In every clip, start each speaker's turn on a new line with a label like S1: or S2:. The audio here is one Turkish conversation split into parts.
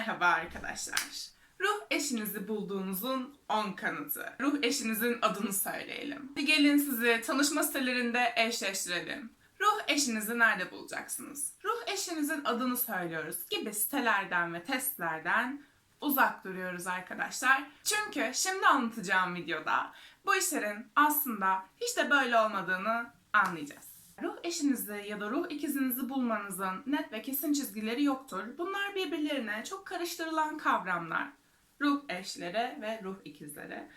S1: Merhaba arkadaşlar. Ruh eşinizi bulduğunuzun 10 kanıtı. Ruh eşinizin adını söyleyelim. Hadi gelin sizi tanışma sitelerinde eşleştirelim. Ruh eşinizi nerede bulacaksınız? Ruh eşinizin adını söylüyoruz gibi sitelerden ve testlerden uzak duruyoruz arkadaşlar. Çünkü şimdi anlatacağım videoda bu işlerin aslında hiç de böyle olmadığını anlayacağız. Ruh eşinizi ya da ruh ikizinizi bulmanızın net ve kesin çizgileri yoktur. Bunlar birbirlerine çok karıştırılan kavramlar. Ruh eşleri ve ruh ikizleri.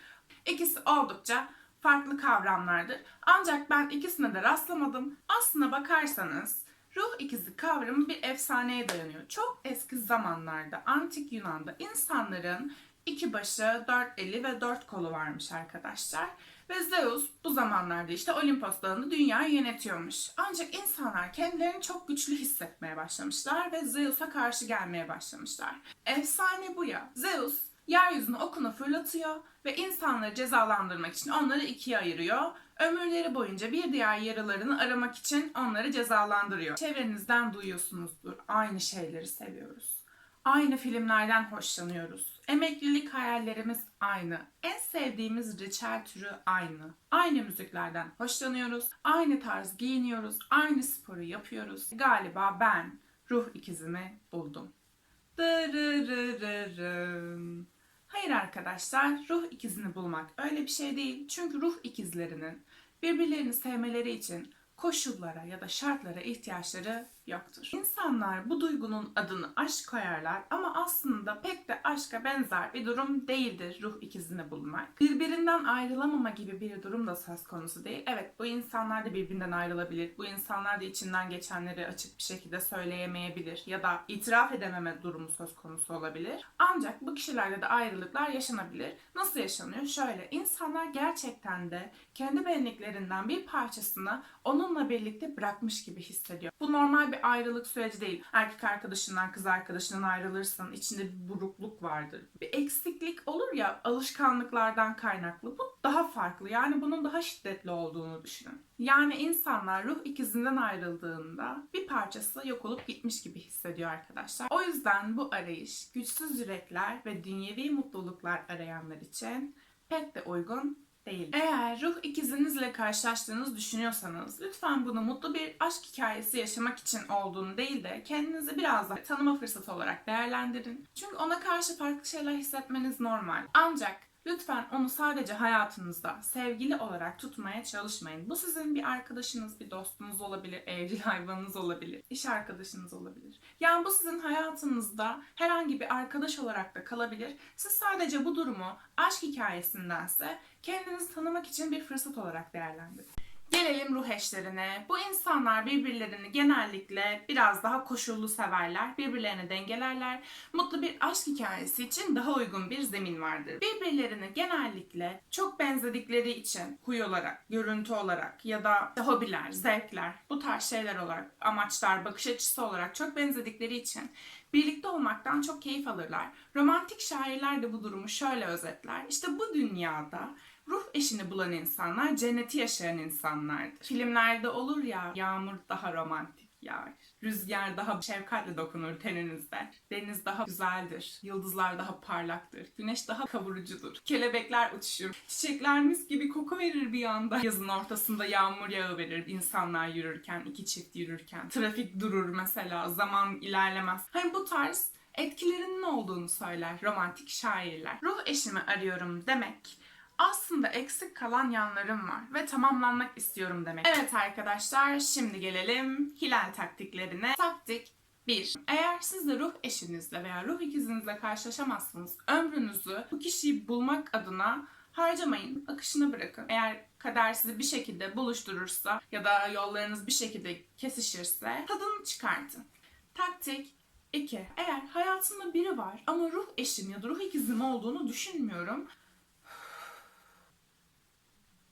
S1: İkisi oldukça farklı kavramlardır. Ancak ben ikisine de rastlamadım. Aslına bakarsanız ruh ikizi kavramı bir efsaneye dayanıyor. Çok eski zamanlarda antik Yunan'da insanların iki başı, dört eli ve dört kolu varmış arkadaşlar. Ve Zeus bu zamanlarda işte Olimpos dağında dünyayı yönetiyormuş. Ancak insanlar kendilerini çok güçlü hissetmeye başlamışlar ve Zeus'a karşı gelmeye başlamışlar. Efsane bu ya. Zeus yeryüzüne okunu fırlatıyor ve insanları cezalandırmak için onları ikiye ayırıyor. Ömürleri boyunca bir diğer yaralarını aramak için onları cezalandırıyor. Çevrenizden duyuyorsunuzdur. Aynı şeyleri seviyoruz. Aynı filmlerden hoşlanıyoruz. Emeklilik hayallerimiz aynı. En sevdiğimiz reçel türü aynı. Aynı müziklerden hoşlanıyoruz. Aynı tarz giyiniyoruz. Aynı sporu yapıyoruz. Galiba ben ruh ikizimi buldum. Hayır arkadaşlar, ruh ikizini bulmak öyle bir şey değil. Çünkü ruh ikizlerinin birbirlerini sevmeleri için koşullara ya da şartlara ihtiyaçları yoktur. İnsanlar bu duygunun adını aşk koyarlar ama aslında pek de aşka benzer bir durum değildir ruh ikizini bulmak. Birbirinden ayrılamama gibi bir durum da söz konusu değil. Evet bu insanlar da birbirinden ayrılabilir. Bu insanlar da içinden geçenleri açık bir şekilde söyleyemeyebilir ya da itiraf edememe durumu söz konusu olabilir. Ancak bu kişilerde de ayrılıklar yaşanabilir. Nasıl yaşanıyor? Şöyle insanlar gerçekten de kendi benliklerinden bir parçasını onunla birlikte bırakmış gibi hissediyor. Bu normal bir ayrılık süreci değil. Erkek arkadaşından kız arkadaşından ayrılırsın. içinde bir burukluk vardır. Bir eksiklik olur ya alışkanlıklardan kaynaklı. Bu daha farklı. Yani bunun daha şiddetli olduğunu düşünün. Yani insanlar ruh ikizinden ayrıldığında bir parçası yok olup gitmiş gibi hissediyor arkadaşlar. O yüzden bu arayış güçsüz yürekler ve dünyevi mutluluklar arayanlar için pek de uygun değil. Eğer ruh ikizinizle karşılaştığınızı düşünüyorsanız lütfen bunu mutlu bir aşk hikayesi yaşamak için olduğunu değil de kendinizi biraz daha tanıma fırsatı olarak değerlendirin. Çünkü ona karşı farklı şeyler hissetmeniz normal. Ancak Lütfen onu sadece hayatınızda sevgili olarak tutmaya çalışmayın. Bu sizin bir arkadaşınız, bir dostunuz olabilir, evcil hayvanınız olabilir, iş arkadaşınız olabilir. Yani bu sizin hayatınızda herhangi bir arkadaş olarak da kalabilir. Siz sadece bu durumu aşk hikayesindense kendinizi tanımak için bir fırsat olarak değerlendirin. Gelelim ruh eşlerine. Bu insanlar birbirlerini genellikle biraz daha koşullu severler, birbirlerini dengelerler. Mutlu bir aşk hikayesi için daha uygun bir zemin vardır. Birbirlerini genellikle çok benzedikleri için huy olarak, görüntü olarak ya da hobiler, zevkler, bu tarz şeyler olarak, amaçlar, bakış açısı olarak çok benzedikleri için birlikte olmaktan çok keyif alırlar. Romantik şairler de bu durumu şöyle özetler. İşte bu dünyada ruh eşini bulan insanlar cenneti yaşayan insanlardır. Filmlerde olur ya yağmur daha romantik yağar. Rüzgar daha şefkatle dokunur teninizde. Deniz daha güzeldir. Yıldızlar daha parlaktır. Güneş daha kavurucudur. Kelebekler uçuşur. Çiçekler mis gibi koku verir bir anda. Yazın ortasında yağmur yağı verir. insanlar yürürken, iki çift yürürken. Trafik durur mesela. Zaman ilerlemez. Hani bu tarz etkilerinin olduğunu söyler romantik şairler. Ruh eşimi arıyorum demek aslında eksik kalan yanlarım var ve tamamlanmak istiyorum demek. Evet arkadaşlar şimdi gelelim hilal taktiklerine. Taktik 1. Eğer siz de ruh eşinizle veya ruh ikizinizle karşılaşamazsınız, ömrünüzü bu kişiyi bulmak adına harcamayın, akışına bırakın. Eğer kader sizi bir şekilde buluşturursa ya da yollarınız bir şekilde kesişirse tadını çıkartın. Taktik 2. Eğer hayatımda biri var ama ruh eşim ya da ruh ikizim olduğunu düşünmüyorum.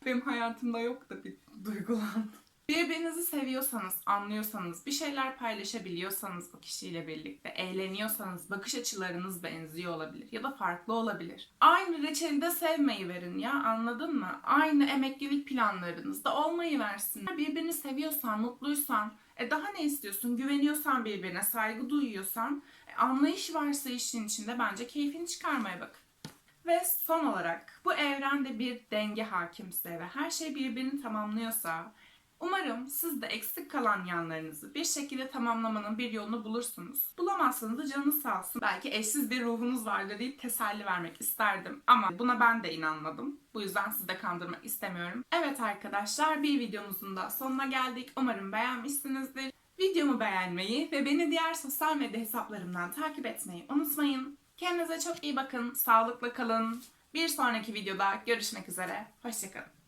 S1: Benim hayatımda yok da bir duygulandım. Birbirinizi seviyorsanız, anlıyorsanız, bir şeyler paylaşabiliyorsanız o kişiyle birlikte, eğleniyorsanız, bakış açılarınız benziyor olabilir ya da farklı olabilir. Aynı reçeli de sevmeyi verin ya anladın mı? Aynı emeklilik planlarınızda olmayı versin. Birbirini seviyorsan, mutluysan, e daha ne istiyorsun? Güveniyorsan birbirine, saygı duyuyorsan Anlayış varsa işin içinde bence keyfini çıkarmaya bakın. Ve son olarak bu evrende bir denge hakimse ve her şey birbirini tamamlıyorsa umarım siz de eksik kalan yanlarınızı bir şekilde tamamlamanın bir yolunu bulursunuz. Bulamazsanız da canınız sağ olsun. Belki eşsiz bir ruhunuz vardır deyip teselli vermek isterdim ama buna ben de inanmadım. Bu yüzden sizi de kandırmak istemiyorum. Evet arkadaşlar bir videomuzun da sonuna geldik. Umarım beğenmişsinizdir. Videomu beğenmeyi ve beni diğer sosyal medya hesaplarımdan takip etmeyi unutmayın. Kendinize çok iyi bakın, sağlıklı kalın. Bir sonraki videoda görüşmek üzere. Hoşçakalın.